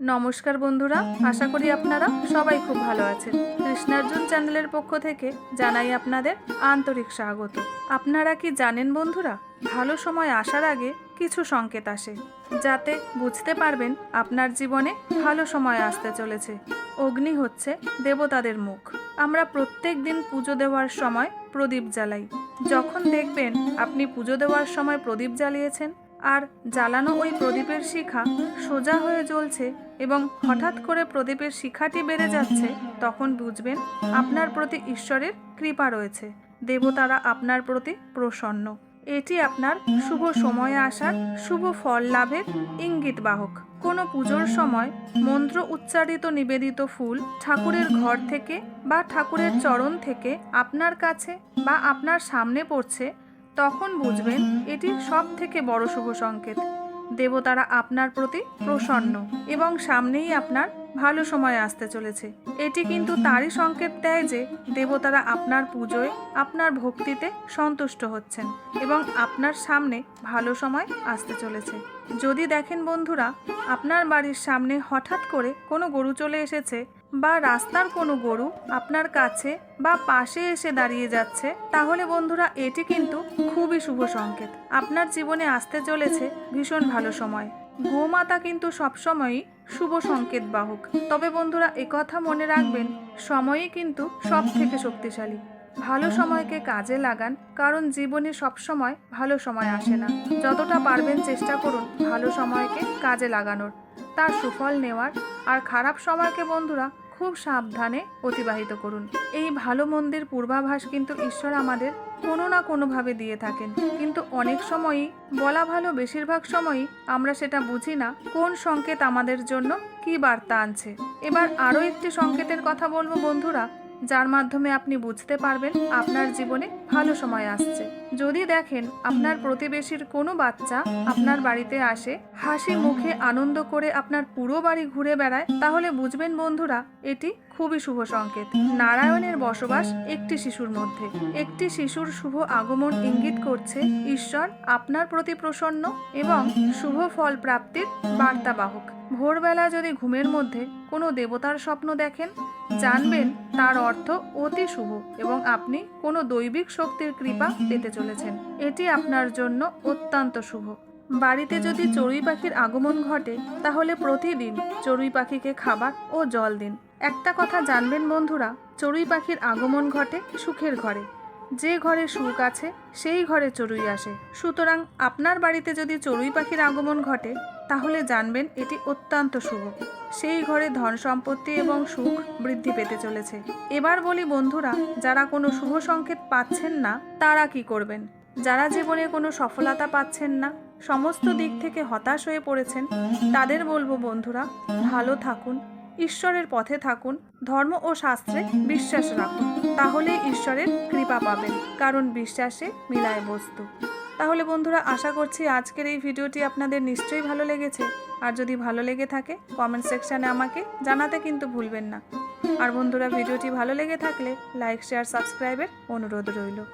নমস্কার বন্ধুরা, আশা করি আপনারা সবাই খুব ভালো আছেন। কৃষ্ণার্জুন চ্যানেলের পক্ষ থেকে জানাই আপনাদের আন্তরিক স্বাগত। আপনারা কি জানেন বন্ধুরা, ভালো সময় আসার আগে কিছু সংকেত আসে, যাতে বুঝতে পারবেন আপনার জীবনে ভালো সময় আসতে চলেছে। অগ্নি হচ্ছে দেবতাদের মুখ। আমরা প্রত্যেক দিন পুজো দেওয়ার সময় প্রদীপ জ্বালাই। যখন দেখবেন আপনি পুজো দেওয়ার সময় প্রদীপ জ্বালিয়েছেন আর জ্বালানো ওই প্রদীপের শিখা সোজা হয়ে জ্বলছে এবং হঠাৎ করে প্রদীপের শিখাটি বেড়ে যাচ্ছে, তখন বুঝবেন আপনার প্রতি ঈশ্বরের কৃপা রয়েছে। দেবতারা আপনার প্রতি প্রসন্ন। এটি আপনার শুভ সময়ে আসার শুভ ফল লাভের ইঙ্গিত বাহক কোনো পুজোর সময় মন্ত্র উচ্চারিত নিবেদিত ফুল ঠাকুরের ঘর থেকে বা ঠাকুরের চরণ থেকে আপনার কাছে বা আপনার সামনে পড়ছে তখন বুঝবেন এটি সব থেকে বড় শুভ সংকেত। দেবতারা আপনার প্রতি প্রসন্ন এবং সামনেই আপনার ভালো সময় আসতে চলেছে। এটি কিন্তু তারই সংকেত দেয় যে দেবতারা আপনার পুজোয় আপনার ভক্তিতে সন্তুষ্ট হচ্ছেন এবং আপনার সামনে ভালো সময় আসতে চলেছে। যদি দেখেন বন্ধুরা, আপনার বাড়ির সামনে হঠাৎ করে কোনো গরু চলে এসেছে বা রাস্তার কোনো গরু আপনার কাছে বা পাশে এসে দাঁড়িয়ে যাচ্ছে, তাহলে বন্ধুরা এটি কিন্তু খুবই শুভ সংকেত। আপনার জীবনে আসতে চলেছে ভীষণ ভালো সময়। গোমাতা কিন্তু সবসময়ই শুভ সংকেত বাহক। তবে বন্ধুরা একথা মনে রাখবেন, সময়ই কিন্তু সব থেকে শক্তিশালী। ভালো সময়কে কাজে লাগান কারণ জীবনে সব সময় ভালো সময় আসে না। যতটা পারবেন চেষ্টা করুন ভালো সময়কে কাজে লাগানোর। তার সুফল নেওয়ার আর খারাপ সময়কে বন্ধুরা খুব সাবধানে অতিবাহিত করুন। এই ভালো মন্দের পূর্বাভাস কিন্তু ঈশ্বর আমাদের কোনো না কোনোভাবে দিয়ে থাকেন। কিন্তু অনেক সময়ই বলা ভালো বেশিরভাগ সময়ই আমরা সেটা বুঝি না কোন সংকেত আমাদের জন্য কি বার্তা আনছে। এবার আরও একটি সংকেতের কথা বলব বন্ধুরা। যার মাধ্যমে আপনি বুঝতে পারবেন আপনার জীবনে ভালো সময় আসছে। যদি দেখেন আপনার প্রতিবেশীর কোনো বাচ্চা আপনার বাড়িতে আসে, হাসি মুখে আনন্দ করে আপনার পুরো বাড়ি ঘুরে বেড়ায়, তাহলে বুঝবেন বন্ধুরা, এটি খুবই শুভ সংকেত। নারায়ণের বসবাস একটি শিশুর মধ্যে। একটি শিশুর শুভ আগমন ইঙ্গিত করছে ঈশ্বর আপনার প্রতি প্রসন্ন এবং শুভ ফল প্রাপ্তির বার্তাবাহক। ভোরবেলা যদি ঘুমের মধ্যে কোনো দেবতার স্বপ্ন দেখেন, জানবেন তার অর্থ অতি শুভ এবং আপনি কোনো দৈবিক শক্তির কৃপা পেতে চলেছেন। এটি আপনার জন্য অত্যন্ত শুভ। বাড়িতে যদি চড়ুই পাখির আগমন ঘটে, তাহলে প্রতিদিন চড়ুই পাখিকে খাবার ও জল দিন। একটা কথা জানবেন বন্ধুরা, চড়ুই পাখির আগমন ঘটে সুখের ঘরে। যে ঘরে সুখ আছে, সেই ঘরে চড়ুই আসে। সুতরাং আপনার বাড়িতে যদি চড়ুই পাখির আগমন ঘটে, তাহলে জানবেন এটি অত্যন্ত শুভ। সেই ঘরে ধন সম্পত্তি এবং সুখ বৃদ্ধি পেতে চলেছে। এবার বলি বন্ধুরা, যারা কোনো শুভ সংকেত পাচ্ছেন না, তারা কি করবেন? যারা জীবনে কোনো সফলতা পাচ্ছেন না, সমস্ত দিক থেকে হতাশ হয়ে পড়েছেন, তাদের বলব বন্ধুরা, ভালো থাকুন ঈশ্বরের পথে থাকুন, ধর্ম ও শাস্ত্রে বিশ্বাস রাখুন। তাহলে ঈশ্বরের কৃপা পাবেন, কারণ বিশ্বাসে মিলায় বস্তু। তাহলে বন্ধুরা, আশা করছি আজকের এই ভিডিওটি আপনাদের নিশ্চয়ই ভালো লেগেছে। আর যদি ভালো লেগে থাকে কমেন্ট সেকশানে আমাকে জানাতে কিন্তু ভুলবেন না। আর বন্ধুরা, ভিডিওটি ভালো লেগে থাকলে লাইক শেয়ার সাবস্ক্রাইবের অনুরোধ রইল।